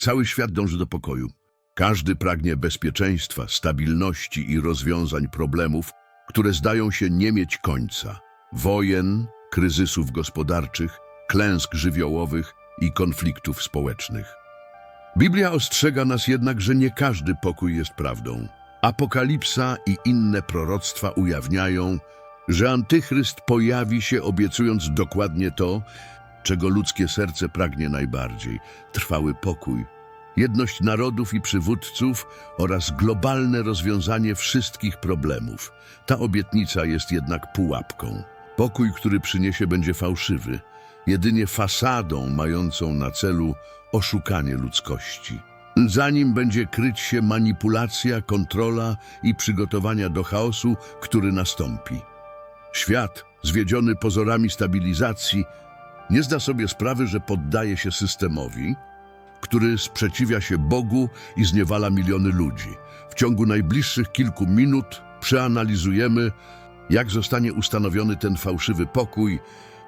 Cały świat dąży do pokoju. Każdy pragnie bezpieczeństwa, stabilności i rozwiązań problemów, które zdają się nie mieć końca. Wojen, kryzysów gospodarczych, klęsk żywiołowych i konfliktów społecznych. Biblia ostrzega nas jednak, że nie każdy pokój jest prawdą. Apokalipsa i inne proroctwa ujawniają, że antychryst pojawi się obiecując dokładnie to, czego ludzkie serce pragnie najbardziej trwały pokój, jedność narodów i przywódców oraz globalne rozwiązanie wszystkich problemów. Ta obietnica jest jednak pułapką. Pokój, który przyniesie, będzie fałszywy, jedynie fasadą mającą na celu oszukanie ludzkości. Za nim będzie kryć się manipulacja, kontrola i przygotowania do chaosu, który nastąpi. Świat, zwiedziony pozorami stabilizacji, nie zda sobie sprawy, że poddaje się systemowi, który sprzeciwia się Bogu i zniewala miliony ludzi. W ciągu najbliższych kilku minut przeanalizujemy, jak zostanie ustanowiony ten fałszywy pokój,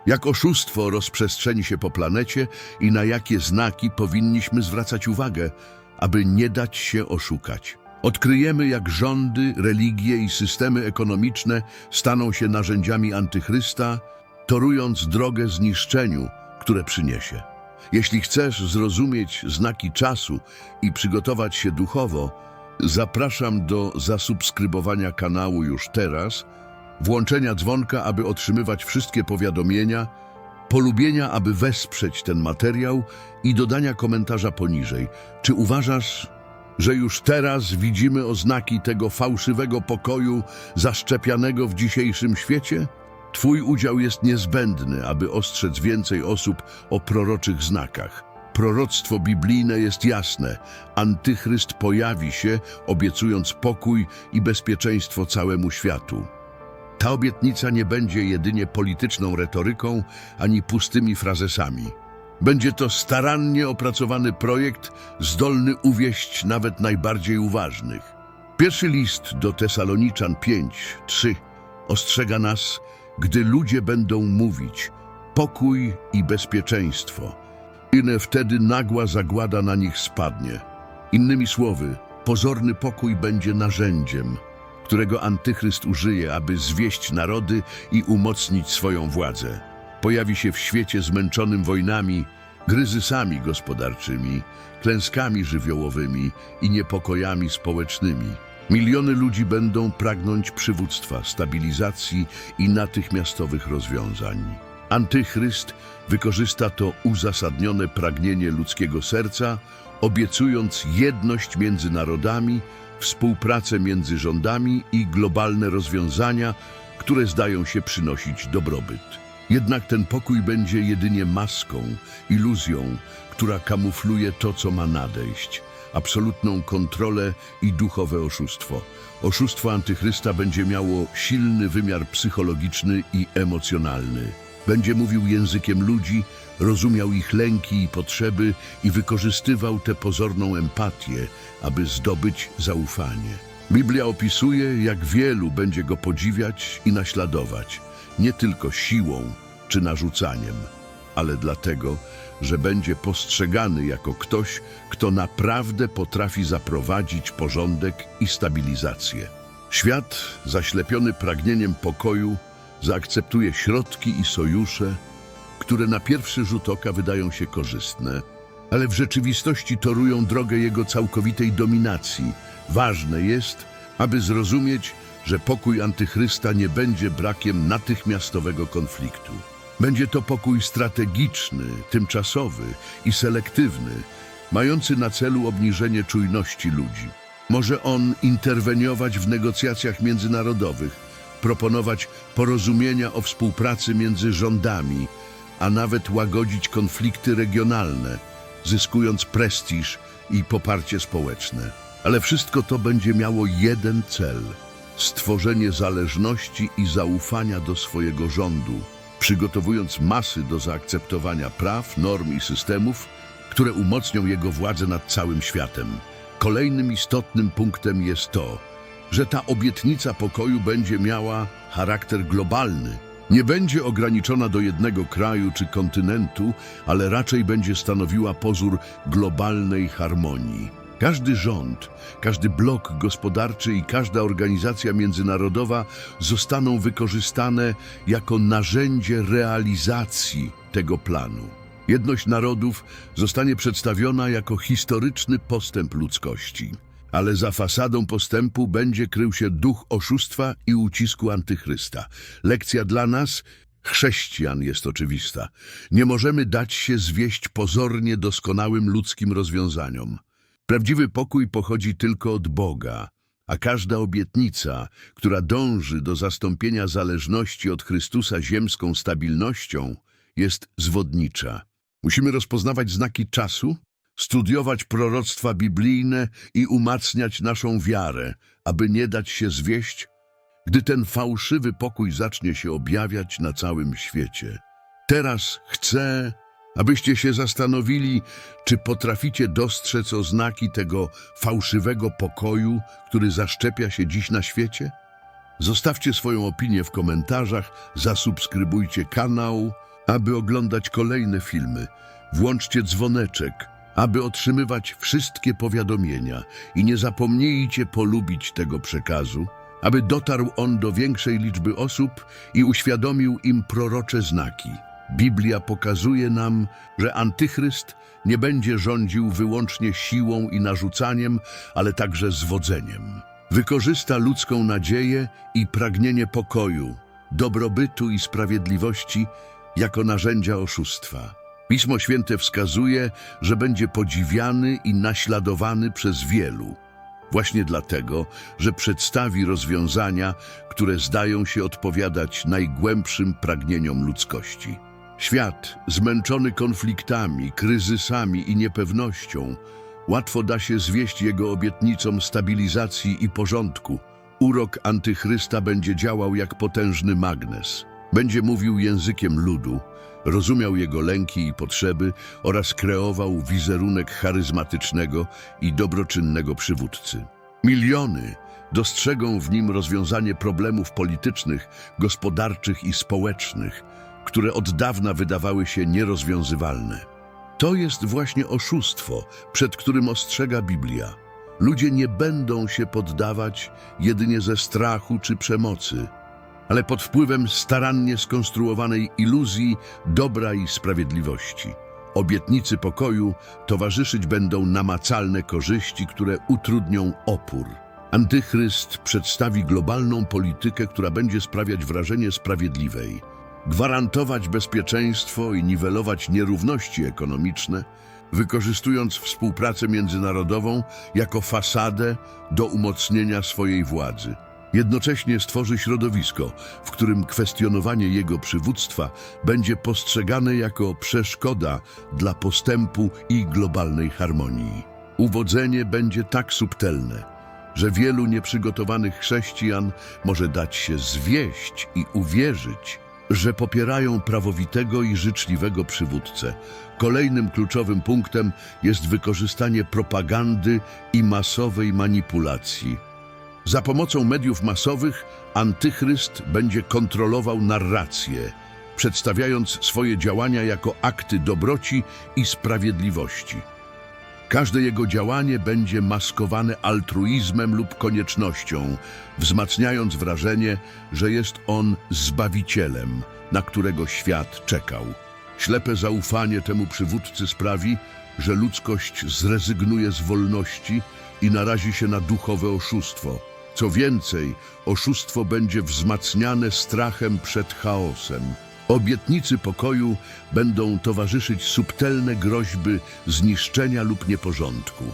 jak oszustwo rozprzestrzeni się po planecie i na jakie znaki powinniśmy zwracać uwagę, aby nie dać się oszukać. Odkryjemy, jak rządy, religie i systemy ekonomiczne staną się narzędziami antychrysta, torując drogę zniszczeniu, które przyniesie. Jeśli chcesz zrozumieć znaki czasu i przygotować się duchowo, zapraszam do zasubskrybowania kanału już teraz, włączenia dzwonka, aby otrzymywać wszystkie powiadomienia, polubienia, aby wesprzeć ten materiał i dodania komentarza poniżej. Czy uważasz, że już teraz widzimy oznaki tego fałszywego pokoju zaszczepianego w dzisiejszym świecie? Twój udział jest niezbędny, aby ostrzec więcej osób o proroczych znakach. Proroctwo biblijne jest jasne. Antychryst pojawi się, obiecując pokój i bezpieczeństwo całemu światu. Ta obietnica nie będzie jedynie polityczną retoryką ani pustymi frazesami. Będzie to starannie opracowany projekt, zdolny uwieść nawet najbardziej uważnych. Pierwszy list do Tesaloniczan 5:3 ostrzega nas, gdy ludzie będą mówić pokój i bezpieczeństwo. Inne wtedy nagła zagłada na nich spadnie. Innymi słowy, pozorny pokój będzie narzędziem, którego antychryst użyje, aby zwieść narody i umocnić swoją władzę. Pojawi się w świecie zmęczonym wojnami, kryzysami gospodarczymi, klęskami żywiołowymi i niepokojami społecznymi. Miliony ludzi będą pragnąć przywództwa, stabilizacji i natychmiastowych rozwiązań. Antychryst wykorzysta to uzasadnione pragnienie ludzkiego serca, obiecując jedność między narodami, współpracę między rządami i globalne rozwiązania, które zdają się przynosić dobrobyt. Jednak ten pokój będzie jedynie maską, iluzją, która kamufluje to, co ma nadejść. Absolutną kontrolę i duchowe oszustwo. Oszustwo antychrysta będzie miało silny wymiar psychologiczny i emocjonalny. Będzie mówił językiem ludzi, rozumiał ich lęki i potrzeby i wykorzystywał tę pozorną empatię, aby zdobyć zaufanie. Biblia opisuje, jak wielu będzie go podziwiać i naśladować, nie tylko siłą czy narzucaniem, ale dlatego, że będzie postrzegany jako ktoś, kto naprawdę potrafi zaprowadzić porządek i stabilizację. Świat, zaślepiony pragnieniem pokoju, zaakceptuje środki i sojusze, które na pierwszy rzut oka wydają się korzystne, ale w rzeczywistości torują drogę jego całkowitej dominacji. Ważne jest, aby zrozumieć, że pokój antychrysta nie będzie brakiem natychmiastowego konfliktu. Będzie to pokój strategiczny, tymczasowy i selektywny, mający na celu obniżenie czujności ludzi. Może on interweniować w negocjacjach międzynarodowych, proponować porozumienia o współpracy między rządami, a nawet łagodzić konflikty regionalne, zyskując prestiż i poparcie społeczne. Ale wszystko to będzie miało jeden cel stworzenie zależności i zaufania do swojego rządu, przygotowując masy do zaakceptowania praw, norm i systemów, które umocnią jego władzę nad całym światem. Kolejnym istotnym punktem jest to, że ta obietnica pokoju będzie miała charakter globalny, Nie będzie ograniczona do jednego kraju czy kontynentu, ale raczej będzie stanowiła pozór globalnej harmonii. Każdy rząd, każdy blok gospodarczy i każda organizacja międzynarodowa zostaną wykorzystane jako narzędzie realizacji tego planu. Jedność narodów zostanie przedstawiona jako historyczny postęp ludzkości. Ale za fasadą postępu będzie krył się duch oszustwa i ucisku antychrysta. Lekcja dla nas, chrześcijan, jest oczywista. Nie możemy dać się zwieść pozornie doskonałym ludzkim rozwiązaniom. Prawdziwy pokój pochodzi tylko od Boga, a każda obietnica, która dąży do zastąpienia zależności od Chrystusa ziemską stabilnością, jest zwodnicza. Musimy rozpoznawać znaki czasu, studiować proroctwa biblijne i umacniać naszą wiarę, aby nie dać się zwieść, gdy ten fałszywy pokój zacznie się objawiać na całym świecie. Teraz chcę, abyście się zastanowili, czy potraficie dostrzec oznaki tego fałszywego pokoju, który zaszczepia się dziś na świecie? Zostawcie swoją opinię w komentarzach, zasubskrybujcie kanał, aby oglądać kolejne filmy. Włączcie dzwoneczek, aby otrzymywać wszystkie powiadomienia i nie zapomnijcie polubić tego przekazu, aby dotarł on do większej liczby osób i uświadomił im prorocze znaki. Biblia pokazuje nam, że antychryst nie będzie rządził wyłącznie siłą i narzucaniem, ale także zwodzeniem. Wykorzysta ludzką nadzieję i pragnienie pokoju, dobrobytu i sprawiedliwości jako narzędzia oszustwa. Pismo Święte wskazuje, że będzie podziwiany i naśladowany przez wielu. Właśnie dlatego, że przedstawi rozwiązania, które zdają się odpowiadać najgłębszym pragnieniom ludzkości. Świat, zmęczony konfliktami, kryzysami i niepewnością, łatwo da się zwieść jego obietnicom stabilizacji i porządku. Urok antychrysta będzie działał jak potężny magnes. Będzie mówił językiem ludu, rozumiał jego lęki i potrzeby oraz kreował wizerunek charyzmatycznego i dobroczynnego przywódcy. Miliony dostrzegą w nim rozwiązanie problemów politycznych, gospodarczych i społecznych, które od dawna wydawały się nierozwiązywalne. To jest właśnie oszustwo, przed którym ostrzega Biblia. Ludzie nie będą się poddawać jedynie ze strachu czy przemocy, ale pod wpływem starannie skonstruowanej iluzji dobra i sprawiedliwości. Obietnicy pokoju towarzyszyć będą namacalne korzyści, które utrudnią opór. Antychryst przedstawi globalną politykę, która będzie sprawiać wrażenie sprawiedliwej, gwarantować bezpieczeństwo i niwelować nierówności ekonomiczne, wykorzystując współpracę międzynarodową jako fasadę do umocnienia swojej władzy. Jednocześnie stworzy środowisko, w którym kwestionowanie jego przywództwa będzie postrzegane jako przeszkoda dla postępu i globalnej harmonii. Uwodzenie będzie tak subtelne, że wielu nieprzygotowanych chrześcijan może dać się zwieść i uwierzyć, że popierają prawowitego i życzliwego przywódcę. Kolejnym kluczowym punktem jest wykorzystanie propagandy i masowej manipulacji. Za pomocą mediów masowych antychryst będzie kontrolował narrację, przedstawiając swoje działania jako akty dobroci i sprawiedliwości. Każde jego działanie będzie maskowane altruizmem lub koniecznością, wzmacniając wrażenie, że jest on zbawicielem, na którego świat czekał. Ślepe zaufanie temu przywódcy sprawi, że ludzkość zrezygnuje z wolności i narazi się na duchowe oszustwo. Co więcej, oszustwo będzie wzmacniane strachem przed chaosem. Obietnicy pokoju będą towarzyszyć subtelne groźby zniszczenia lub nieporządku,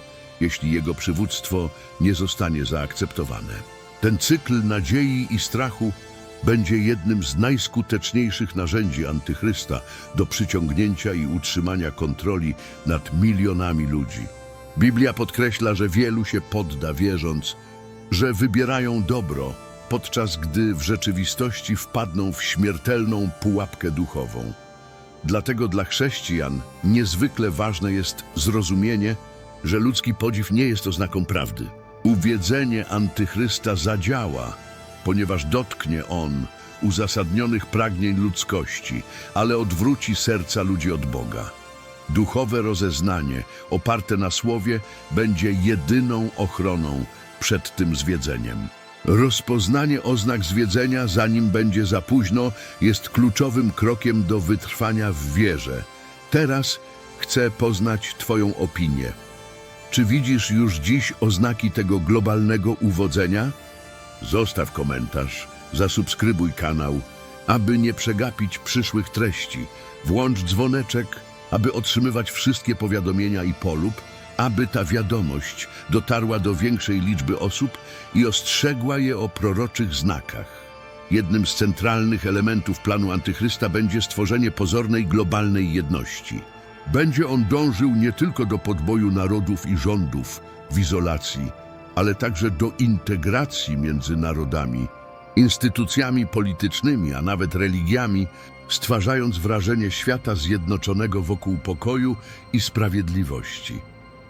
jeśli jego przywództwo nie zostanie zaakceptowane. Ten cykl nadziei i strachu będzie jednym z najskuteczniejszych narzędzi antychrysta do przyciągnięcia i utrzymania kontroli nad milionami ludzi. Biblia podkreśla, że wielu się podda, wierząc, że wybierają dobro, podczas gdy w rzeczywistości wpadną w śmiertelną pułapkę duchową. Dlatego dla chrześcijan niezwykle ważne jest zrozumienie, że ludzki podziw nie jest oznaką prawdy. Uwiedzenie antychrysta zadziała, ponieważ dotknie on uzasadnionych pragnień ludzkości, ale odwróci serca ludzi od Boga. Duchowe rozeznanie, oparte na słowie, będzie jedyną ochroną przed tym zwiedzeniem. Rozpoznanie oznak zwiedzenia, zanim będzie za późno, jest kluczowym krokiem do wytrwania w wierze. Teraz chcę poznać Twoją opinię. Czy widzisz już dziś oznaki tego globalnego uwodzenia? Zostaw komentarz, zasubskrybuj kanał, aby nie przegapić przyszłych treści. Włącz dzwoneczek, aby otrzymywać wszystkie powiadomienia i polub, aby ta wiadomość dotarła do większej liczby osób i ostrzegła je o proroczych znakach. Jednym z centralnych elementów planu Antychrysta będzie stworzenie pozornej globalnej jedności. Będzie on dążył nie tylko do podboju narodów i rządów w izolacji, ale także do integracji między narodami, instytucjami politycznymi, a nawet religiami, stwarzając wrażenie świata zjednoczonego wokół pokoju i sprawiedliwości.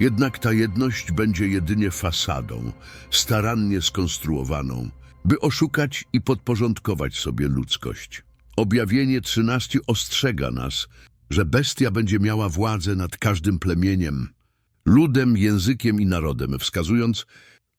Jednak ta jedność będzie jedynie fasadą, starannie skonstruowaną, by oszukać i podporządkować sobie ludzkość. Objawienie 13 ostrzega nas, że bestia będzie miała władzę nad każdym plemieniem, ludem, językiem i narodem, wskazując,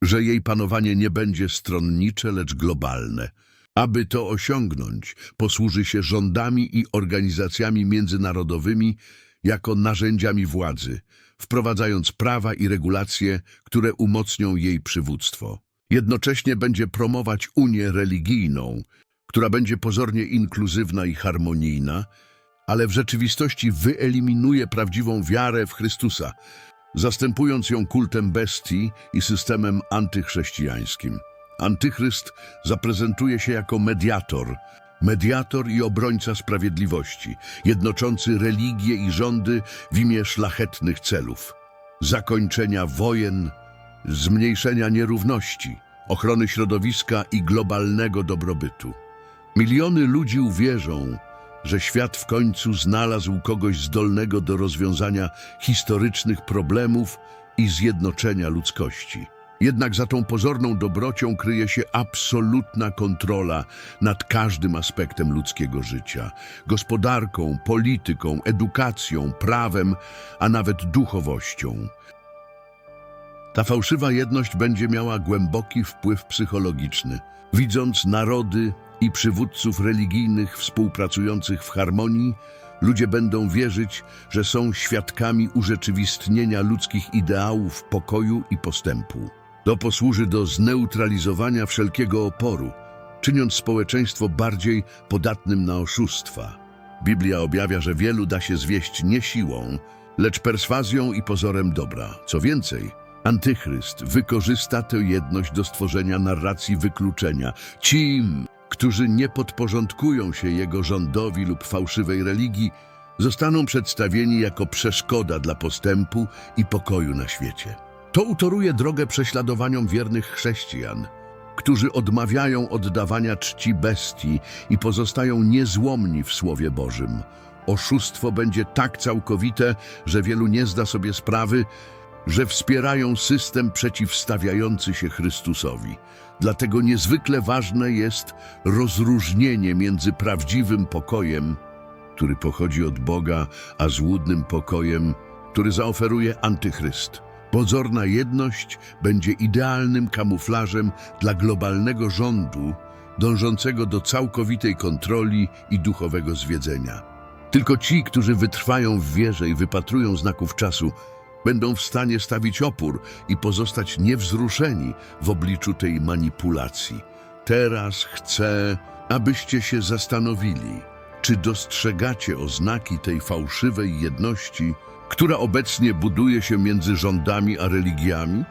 że jej panowanie nie będzie stronnicze, lecz globalne. Aby to osiągnąć, posłuży się rządami i organizacjami międzynarodowymi jako narzędziami władzy, wprowadzając prawa i regulacje, które umocnią jej przywództwo. Jednocześnie będzie promować Unię religijną, która będzie pozornie inkluzywna i harmonijna, ale w rzeczywistości wyeliminuje prawdziwą wiarę w Chrystusa, zastępując ją kultem bestii i systemem antychrześcijańskim. Antychryst zaprezentuje się jako mediator, mediator i obrońca sprawiedliwości, jednoczący religie i rządy w imię szlachetnych celów, zakończenia wojen, zmniejszenia nierówności, ochrony środowiska i globalnego dobrobytu. Miliony ludzi uwierzą, że świat w końcu znalazł kogoś zdolnego do rozwiązania historycznych problemów i zjednoczenia ludzkości. Jednak za tą pozorną dobrocią kryje się absolutna kontrola nad każdym aspektem ludzkiego życia gospodarką, polityką, edukacją, prawem, a nawet duchowością. Ta fałszywa jedność będzie miała głęboki wpływ psychologiczny. Widząc narody i przywódców religijnych współpracujących w harmonii, ludzie będą wierzyć, że są świadkami urzeczywistnienia ludzkich ideałów pokoju i postępu. To posłuży do zneutralizowania wszelkiego oporu, czyniąc społeczeństwo bardziej podatnym na oszustwa. Biblia objawia, że wielu da się zwieść nie siłą, lecz perswazją i pozorem dobra. Co więcej, Antychryst wykorzysta tę jedność do stworzenia narracji wykluczenia. Ci, którzy nie podporządkują się jego rządowi lub fałszywej religii, zostaną przedstawieni jako przeszkoda dla postępu i pokoju na świecie. To utoruje drogę prześladowaniom wiernych chrześcijan, którzy odmawiają oddawania czci bestii i pozostają niezłomni w Słowie Bożym. Oszustwo będzie tak całkowite, że wielu nie zda sobie sprawy, że wspierają system przeciwstawiający się Chrystusowi. Dlatego niezwykle ważne jest rozróżnienie między prawdziwym pokojem, który pochodzi od Boga, a złudnym pokojem, który zaoferuje Antychryst. Pozorna jedność będzie idealnym kamuflażem dla globalnego rządu, dążącego do całkowitej kontroli i duchowego zwiedzenia. Tylko ci, którzy wytrwają w wierze i wypatrują znaków czasu, będą w stanie stawić opór i pozostać niewzruszeni w obliczu tej manipulacji. Teraz chcę, abyście się zastanowili, czy dostrzegacie oznaki tej fałszywej jedności, która obecnie buduje się między rządami a religiami?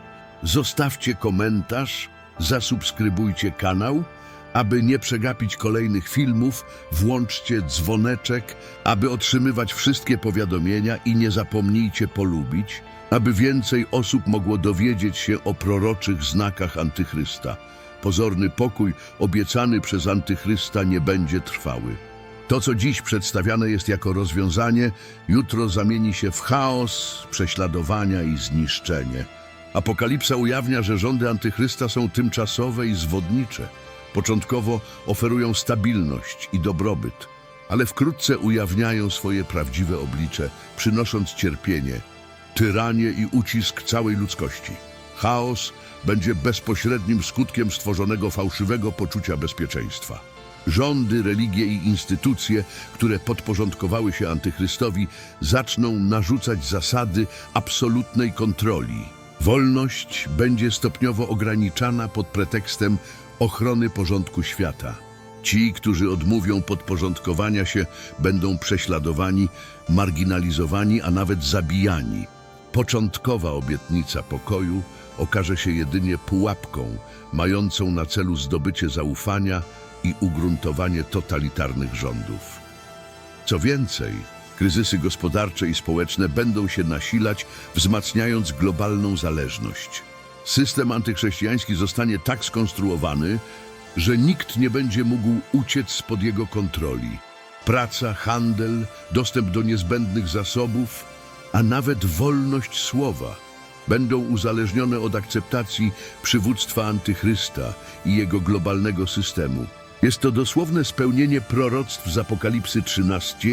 Zostawcie komentarz, zasubskrybujcie kanał, aby nie przegapić kolejnych filmów, włączcie dzwoneczek, aby otrzymywać wszystkie powiadomienia i nie zapomnijcie polubić, aby więcej osób mogło dowiedzieć się o proroczych znakach Antychrysta. Pozorny pokój obiecany przez Antychrysta nie będzie trwały. To, co dziś przedstawiane jest jako rozwiązanie, jutro zamieni się w chaos, prześladowania i zniszczenie. Apokalipsa ujawnia, że rządy Antychrysta są tymczasowe i zwodnicze. Początkowo oferują stabilność i dobrobyt, ale wkrótce ujawniają swoje prawdziwe oblicze, przynosząc cierpienie, tyranię i ucisk całej ludzkości. Chaos będzie bezpośrednim skutkiem stworzonego fałszywego poczucia bezpieczeństwa. Rządy, religie i instytucje, które podporządkowały się antychrystowi, zaczną narzucać zasady absolutnej kontroli. Wolność będzie stopniowo ograniczana pod pretekstem ochrony porządku świata. Ci, którzy odmówią podporządkowania się, będą prześladowani, marginalizowani, a nawet zabijani. Początkowa obietnica pokoju okaże się jedynie pułapką, mającą na celu zdobycie zaufania i ugruntowanie totalitarnych rządów. Co więcej, kryzysy gospodarcze i społeczne będą się nasilać, wzmacniając globalną zależność. System antychrześcijański zostanie tak skonstruowany, że nikt nie będzie mógł uciec spod jego kontroli. Praca, handel, dostęp do niezbędnych zasobów, a nawet wolność słowa będą uzależnione od akceptacji przywództwa antychrysta i jego globalnego systemu. Jest to dosłowne spełnienie proroctw z Apokalipsy 13,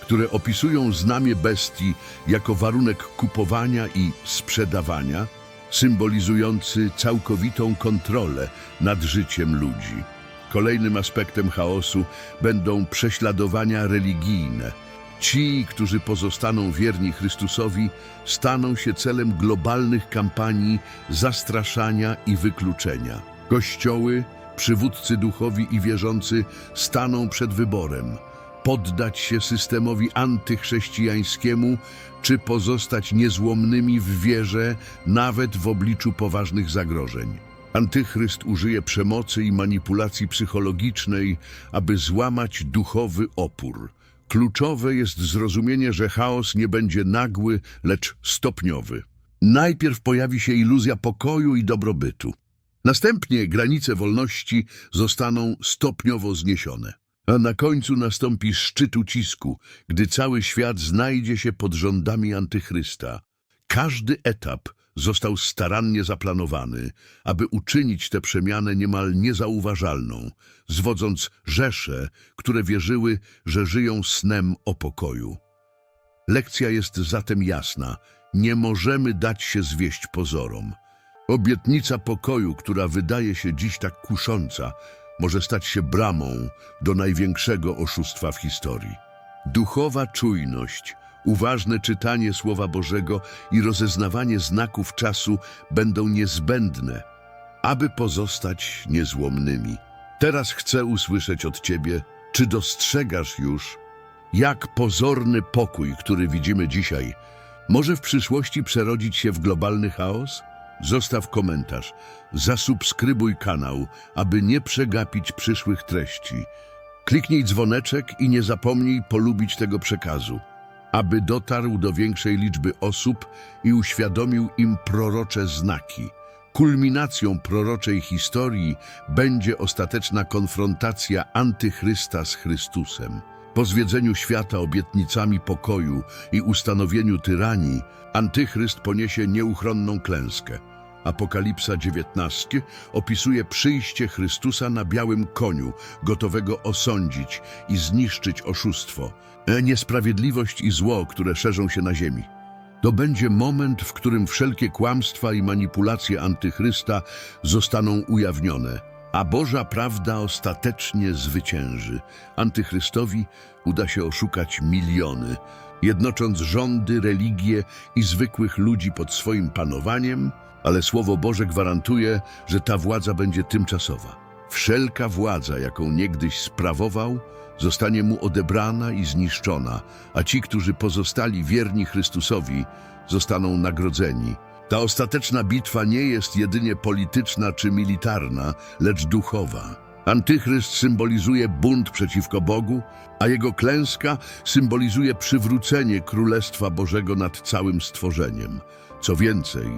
które opisują znamie bestii jako warunek kupowania i sprzedawania, symbolizujący całkowitą kontrolę nad życiem ludzi. Kolejnym aspektem chaosu będą prześladowania religijne. Ci, którzy pozostaną wierni Chrystusowi, staną się celem globalnych kampanii zastraszania i wykluczenia. Kościoły, przywódcy duchowi i wierzący staną przed wyborem poddać się systemowi antychrześcijańskiemu, czy pozostać niezłomnymi w wierze, nawet w obliczu poważnych zagrożeń. Antychryst użyje przemocy i manipulacji psychologicznej, aby złamać duchowy opór. Kluczowe jest zrozumienie, że chaos nie będzie nagły, lecz stopniowy. Najpierw pojawi się iluzja pokoju i dobrobytu. Następnie granice wolności zostaną stopniowo zniesione. A na końcu nastąpi szczyt ucisku, gdy cały świat znajdzie się pod rządami antychrysta. Każdy etap został starannie zaplanowany, aby uczynić tę przemianę niemal niezauważalną, zwodząc rzesze, które wierzyły, że żyją snem o pokoju. Lekcja jest zatem jasna. Nie możemy dać się zwieść pozorom. Obietnica pokoju, która wydaje się dziś tak kusząca, może stać się bramą do największego oszustwa w historii. Duchowa czujność, uważne czytanie Słowa Bożego i rozeznawanie znaków czasu będą niezbędne, aby pozostać niezłomnymi. Teraz chcę usłyszeć od Ciebie, czy dostrzegasz już, jak pozorny pokój, który widzimy dzisiaj, może w przyszłości przerodzić się w globalny chaos? Zostaw komentarz, zasubskrybuj kanał, aby nie przegapić przyszłych treści. Kliknij dzwoneczek i nie zapomnij polubić tego przekazu, aby dotarł do większej liczby osób i uświadomił im prorocze znaki. Kulminacją proroczej historii będzie ostateczna konfrontacja antychrysta z Chrystusem. Po zwiedzeniu świata obietnicami pokoju i ustanowieniu tyranii, antychryst poniesie nieuchronną klęskę. Apokalipsa 19 opisuje przyjście Chrystusa na białym koniu, gotowego osądzić i zniszczyć oszustwo, e, niesprawiedliwość i zło, które szerzą się na ziemi. To będzie moment, w którym wszelkie kłamstwa i manipulacje antychrysta zostaną ujawnione, a Boża prawda ostatecznie zwycięży. Antychrystowi uda się oszukać miliony, jednocząc rządy, religie i zwykłych ludzi pod swoim panowaniem, ale Słowo Boże gwarantuje, że ta władza będzie tymczasowa. Wszelka władza, jaką niegdyś sprawował, zostanie mu odebrana i zniszczona, a ci, którzy pozostali wierni Chrystusowi, zostaną nagrodzeni. Ta ostateczna bitwa nie jest jedynie polityczna czy militarna, lecz duchowa. Antychryst symbolizuje bunt przeciwko Bogu, a jego klęska symbolizuje przywrócenie Królestwa Bożego nad całym stworzeniem. Co więcej,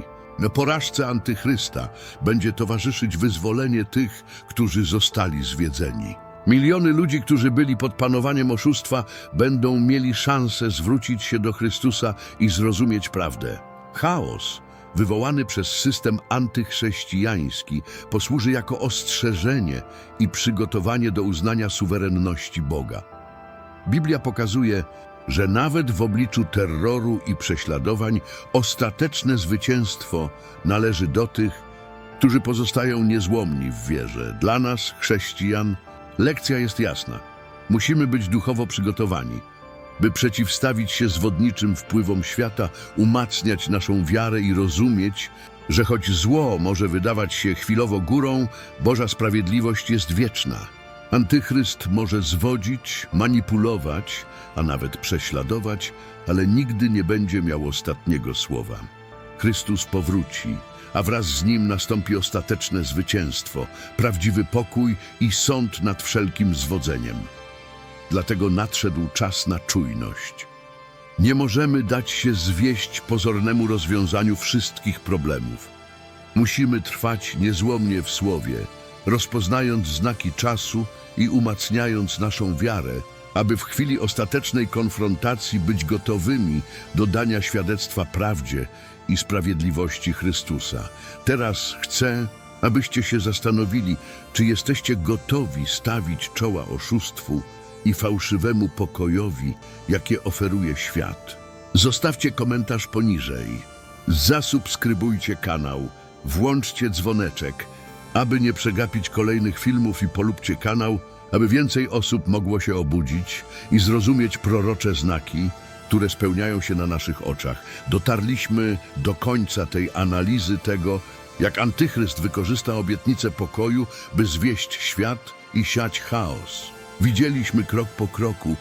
porażce antychrysta będzie towarzyszyć wyzwolenie tych, którzy zostali zwiedzeni. Miliony ludzi, którzy byli pod panowaniem oszustwa, będą mieli szansę zwrócić się do Chrystusa i zrozumieć prawdę. Chaos wywołany przez system antychrześcijański, posłuży jako ostrzeżenie i przygotowanie do uznania suwerenności Boga. Biblia pokazuje, że nawet w obliczu terroru i prześladowań ostateczne zwycięstwo należy do tych, którzy pozostają niezłomni w wierze. Dla nas, chrześcijan, lekcja jest jasna. Musimy być duchowo przygotowani, by przeciwstawić się zwodniczym wpływom świata, umacniać naszą wiarę i rozumieć, że choć zło może wydawać się chwilowo górą, Boża sprawiedliwość jest wieczna. Antychryst może zwodzić, manipulować, a nawet prześladować, ale nigdy nie będzie miał ostatniego słowa. Chrystus powróci, a wraz z nim nastąpi ostateczne zwycięstwo, prawdziwy pokój i sąd nad wszelkim zwodzeniem. Dlatego nadszedł czas na czujność. Nie możemy dać się zwieść pozornemu rozwiązaniu wszystkich problemów. Musimy trwać niezłomnie w słowie, rozpoznając znaki czasu i umacniając naszą wiarę, aby w chwili ostatecznej konfrontacji być gotowymi do dania świadectwa prawdzie i sprawiedliwości Chrystusa. Teraz chcę, abyście się zastanowili, czy jesteście gotowi stawić czoła oszustwu i fałszywemu pokojowi, jakie oferuje świat. Zostawcie komentarz poniżej. Zasubskrybujcie kanał, włączcie dzwoneczek, aby nie przegapić kolejnych filmów i polubcie kanał, aby więcej osób mogło się obudzić i zrozumieć prorocze znaki, które spełniają się na naszych oczach. Dotarliśmy do końca tej analizy tego, jak antychryst wykorzysta obietnicę pokoju, by zwieść świat i siać chaos. Widzieliśmy krok po kroku,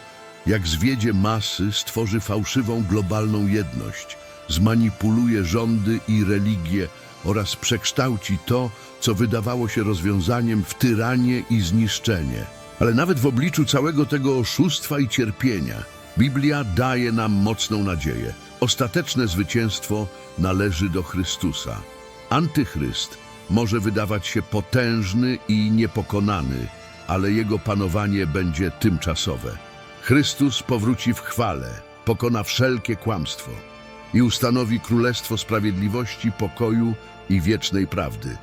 jak zwiedzie masy stworzy fałszywą globalną jedność, zmanipuluje rządy i religie oraz przekształci to, co wydawało się rozwiązaniem w tyranię i zniszczenie. Ale nawet w obliczu całego tego oszustwa i cierpienia, Biblia daje nam mocną nadzieję. Ostateczne zwycięstwo należy do Chrystusa. Antychryst może wydawać się potężny i niepokonany, ale jego panowanie będzie tymczasowe. Chrystus powróci w chwale, pokona wszelkie kłamstwo i ustanowi królestwo sprawiedliwości, pokoju i wiecznej prawdy.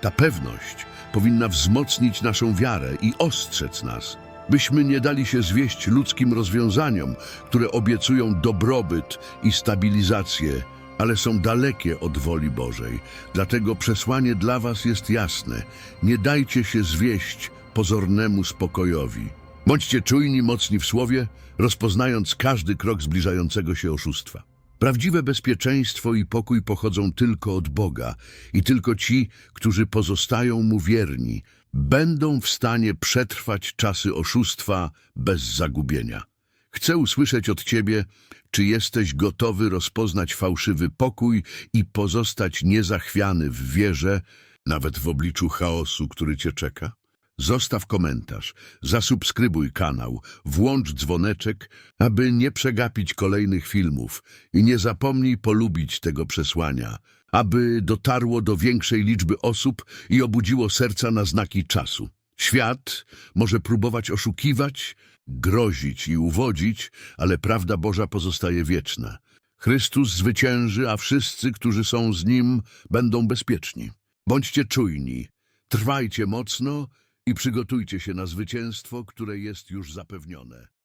Ta pewność powinna wzmocnić naszą wiarę i ostrzec nas, byśmy nie dali się zwieść ludzkim rozwiązaniom, które obiecują dobrobyt i stabilizację, ale są dalekie od woli Bożej. Dlatego przesłanie dla Was jest jasne. Nie dajcie się zwieść pozornemu spokojowi. Bądźcie czujni, mocni w słowie, rozpoznając każdy krok zbliżającego się oszustwa. Prawdziwe bezpieczeństwo i pokój pochodzą tylko od Boga i tylko ci, którzy pozostają Mu wierni, będą w stanie przetrwać czasy oszustwa bez zagubienia. Chcę usłyszeć od Ciebie, czy jesteś gotowy rozpoznać fałszywy pokój i pozostać niezachwiany w wierze, nawet w obliczu chaosu, który Cię czeka? Zostaw komentarz, zasubskrybuj kanał, włącz dzwoneczek, aby nie przegapić kolejnych filmów i nie zapomnij polubić tego przesłania, aby dotarło do większej liczby osób i obudziło serca na znaki czasu. Świat może próbować oszukiwać, grozić i uwodzić, ale prawda Boża pozostaje wieczna. Chrystus zwycięży, a wszyscy, którzy są z Nim, będą bezpieczni. Bądźcie czujni, trwajcie mocno i przygotujcie się na zwycięstwo, które jest już zapewnione.